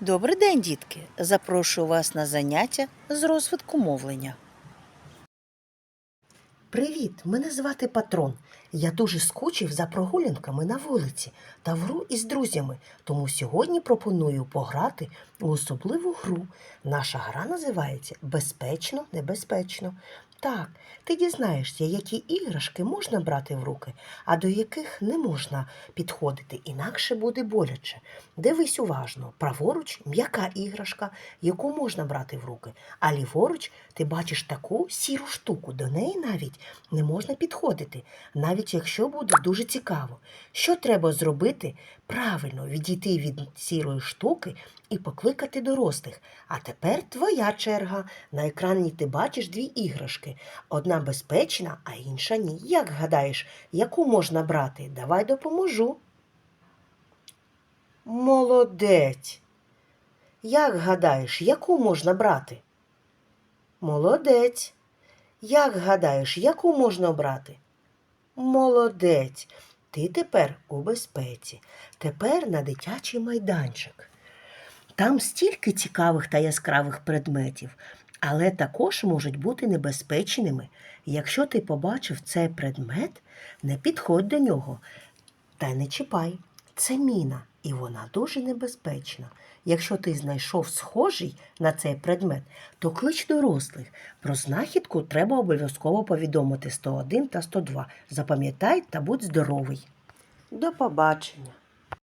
Добрий день, дітки! Запрошую вас на заняття з розвитку мовлення. Привіт, мене звати Патрон. Я дуже скучив за прогулянками на вулиці та в гру із друзями, тому сьогодні пропоную пограти у особливу гру. Наша гра називається Безпечно, небезпечно. Так, ти дізнаєшся, які іграшки можна брати в руки, а до яких не можна підходити, інакше буде боляче. Дивись уважно, праворуч м'яка іграшка, яку можна брати в руки, а ліворуч ти бачиш таку сіру штуку, до неї навіть не можна підходити, навіть якщо буде дуже цікаво. Що треба зробити? Правильно відійти від сірої штуки і покликати дорослих. А тепер твоя черга. На екрані ти бачиш дві іграшки. Одна безпечна, а інша ні. Як гадаєш, яку можна брати? Давай допоможу. Молодець. Як гадаєш, яку можна брати? Молодець. Як гадаєш, яку можна брати? Молодець. Ти тепер у безпеці. Тепер на дитячий майданчик. Там стільки цікавих та яскравих предметів, але також можуть бути небезпечними. Якщо ти побачив цей предмет, не підходь до нього та не чіпай. Це міна, і вона дуже небезпечна. Якщо ти знайшов схожий на цей предмет, то клич дорослих. Про знахідку треба обов'язково повідомити 101 та 102. Запам'ятай та будь здоровий. До побачення.